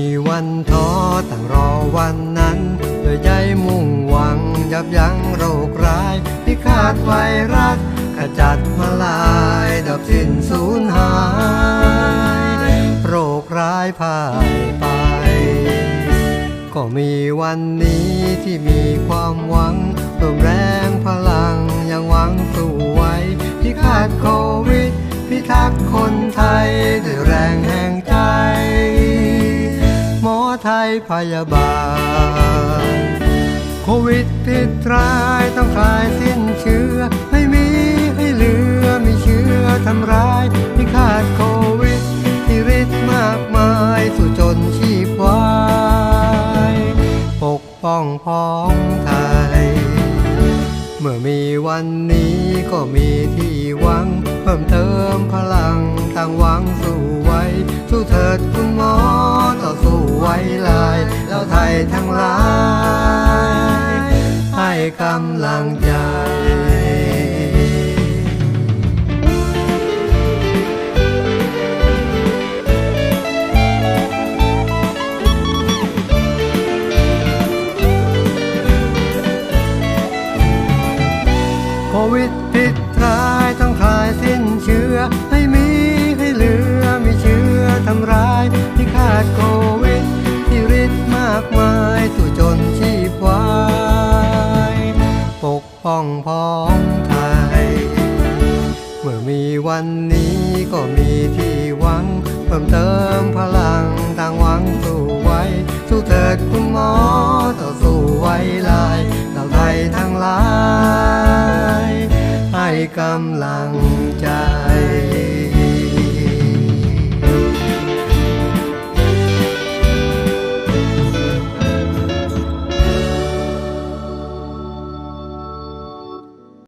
ีวันท้อต่างรอวันนั้นโดยใจมุ่งหวังยับยั้งโรคร้ายพิฆาตไวรัสขจัดมาลายดับสิ้นสูญหาย โรคร้ายพ่ายไป ก็มีวันนี้ที่มีความหวังรวมแรงพลัง ไทยพยาบาล โควิดติดร้ายต้องคลายสิ้นเชื้อ ไม่มีให้เหลือมีเชื้อทำร้ายพิฆาตโควิดที่ฤทธิ์มากมายสู่จนชีพวายปกป้องพ้องไทย เมื่อมีวันนี้ก็มีที่หวัง เพิ่มเติมพลังตั้งหวังสู้ไว้ สู้เถิดคุณหมอต่อ ไว้ลายแล้วไทยทั้งหลาย ให้กำลังใจโควิดติดร้ายต้องคลายสิ้นเชื้อ สู่จนชีพวาย ปกป้องพ้องไทย เมื่อมีวันนี้ก็มีที่หวัง เพิ่มเติมพลังต่างหวังสู้ไว้ สู้เถิดคุณหมอต่อสู้ไว้ลายเราไทยทั้งหลาย ให้กำลังใจ